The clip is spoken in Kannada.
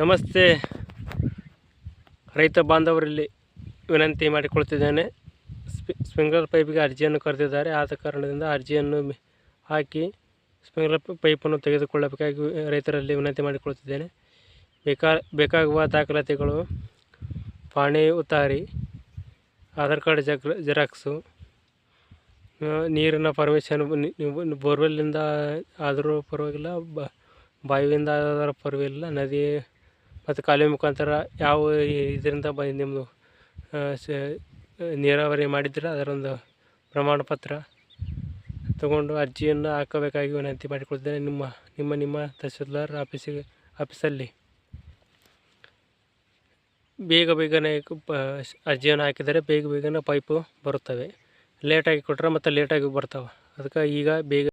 ನಮಸ್ತೆ. ರೈತ ಬಾಂಧವರಲ್ಲಿ ವಿನಂತಿ ಮಾಡಿಕೊಳ್ತಿದ್ದೇನೆ. ಸ್ಪಿ, ಸ್ಪ್ರಿಂಕ್ಲರ್ ಪೈಪಿಗೆ ಅರ್ಜಿಯನ್ನು ಕರೆದಿದ್ದಾರೆ. ಆದ ಕಾರಣದಿಂದ ಅರ್ಜಿಯನ್ನು ಹಾಕಿ ಸ್ಪ್ರಿಂಕ್ಲರ್ ಪೈಪನ್ನು ತೆಗೆದುಕೊಳ್ಳಬೇಕಾಗಿ ರೈತರಲ್ಲಿ ವಿನಂತಿ ಮಾಡಿಕೊಳ್ತಿದ್ದೇನೆ. ಬೇಕಾ, ಬೇಕಾಗುವ ದಾಖಲಾತಿಗಳು, ಪಾಣಿ ಉತ್ತಾರಿ ಆಧಾರ್ ಕಾರ್ಡ್ ಜಗ್, ಜೆರಾಕ್ಸು ನೀರಿನ ಪರ್ಮಿಷನ್ ಬೋರ್ವೆಲ್ಲಿಂದ ಆದರೂ ಪರವಾಗಿಲ್ಲ ಬಾವಿಯಿಂದ ಆದರೂ ಪರವಾಗಿಲ್ಲ, ನದಿ ಮತ್ತು ಕಾಲುವೆ ಮುಖಾಂತರ ಯಾವ ಇದರಿಂದ ಬ ನಿಮ್ಮದು ನೀರಾವರಿ ಮಾಡಿದ್ರೆ ಅದರೊಂದು ಪ್ರಮಾಣ ಪತ್ರ ತಗೊಂಡು ಅರ್ಜಿಯನ್ನು ಹಾಕಬೇಕಾಗಿ ವಿನಂತಿ ಮಾಡಿಕೊಳ್ತೇನೆ. ನಿಮ್ಮ ನಿಮ್ಮ ನಿಮ್ಮ ತಹಸೀಲ್ದಾರ್ ಆಫೀಸಿಗೆ, ಆಫೀಸಲ್ಲಿ ಬೇಗ ಬೇಗನೆ ಪ, ಅರ್ಜಿಯನ್ನು ಹಾಕಿದರೆ ಬೇಗ ಬೇಗನೆ ಪೈಪು ಬರುತ್ತವೆ. ಲೇಟಾಗಿ ಕೊಟ್ಟರೆ ಮತ್ತು ಲೇಟಾಗಿ ಬರ್ತಾವೆ. ಅದಕ್ಕೆ ಈಗ ಬೇಗ